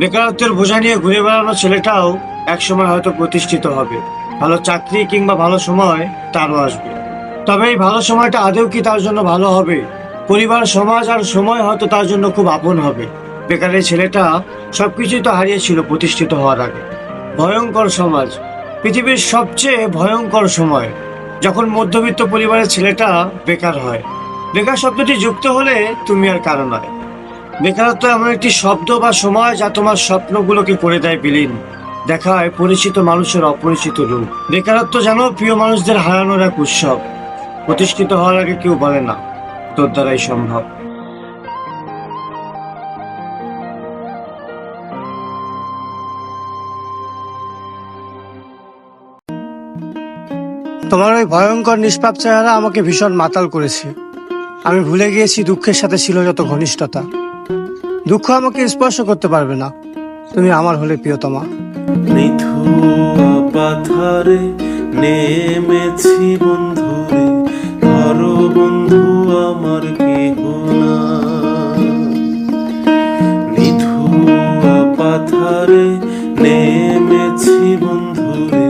বেকারত্বের বোঝা নিয়ে ঘুরে বেড়ানো ছেলেটাও একসময় হয়তো প্রতিষ্ঠিত হবে। ভালো চাকরি কিংবা ভালো সময় তারও আসবে। তবে এই ভালো সময়টা আদেও কি তার জন্য ভালো হবে? পরিবার, সমাজ আর সময় হয়তো তার জন্য খুব আপন হবে। বেকারের ছেলেটা সবকিছুই তো হারিয়েছিল প্রতিষ্ঠিত হওয়ার আগে। ভয়ঙ্কর সমাজ। পৃথিবীর সবচেয়ে ভয়ঙ্কর সময়, যখন মধ্যবিত্ত পরিবারের ছেলেটা বেকার হয়। বেকার শব্দটি যুক্ত হলে তুমি আর কারও নয়। বেকারত্ব এমন একটি শব্দ বা সময় যা তোমার স্বপ্নগুলোকে করে দেয় বিলীন। দেখায় পরিচিত মানুষের অপরিচিত রূপ। বেকারত্ব যেন প্রিয় মানুষদের হারানোর এক উৎসব। প্রতিষ্ঠিত হওয়ার আগে কেউ বলে না, তোর দ্বারাই সম্ভব। তোমার ওই ভয়ঙ্কর নিষ্পাপ চেহারা আমাকে ভীষণ মাতাল করেছে। আমি ভুলে গিয়েছি দুঃখের সাথে ছিল যত ঘনিষ্ঠতা। দুঃখ আমাকে স্পর্শ করতে পারবে না। তুমি আমার হলে প্রিয়তমা। নিথুয়া পাথারে নেমেছি বন্ধুরে, ধরো বন্ধু আমার কেহ না। নিথুয়া পাথারে নেমেছি বন্ধুরে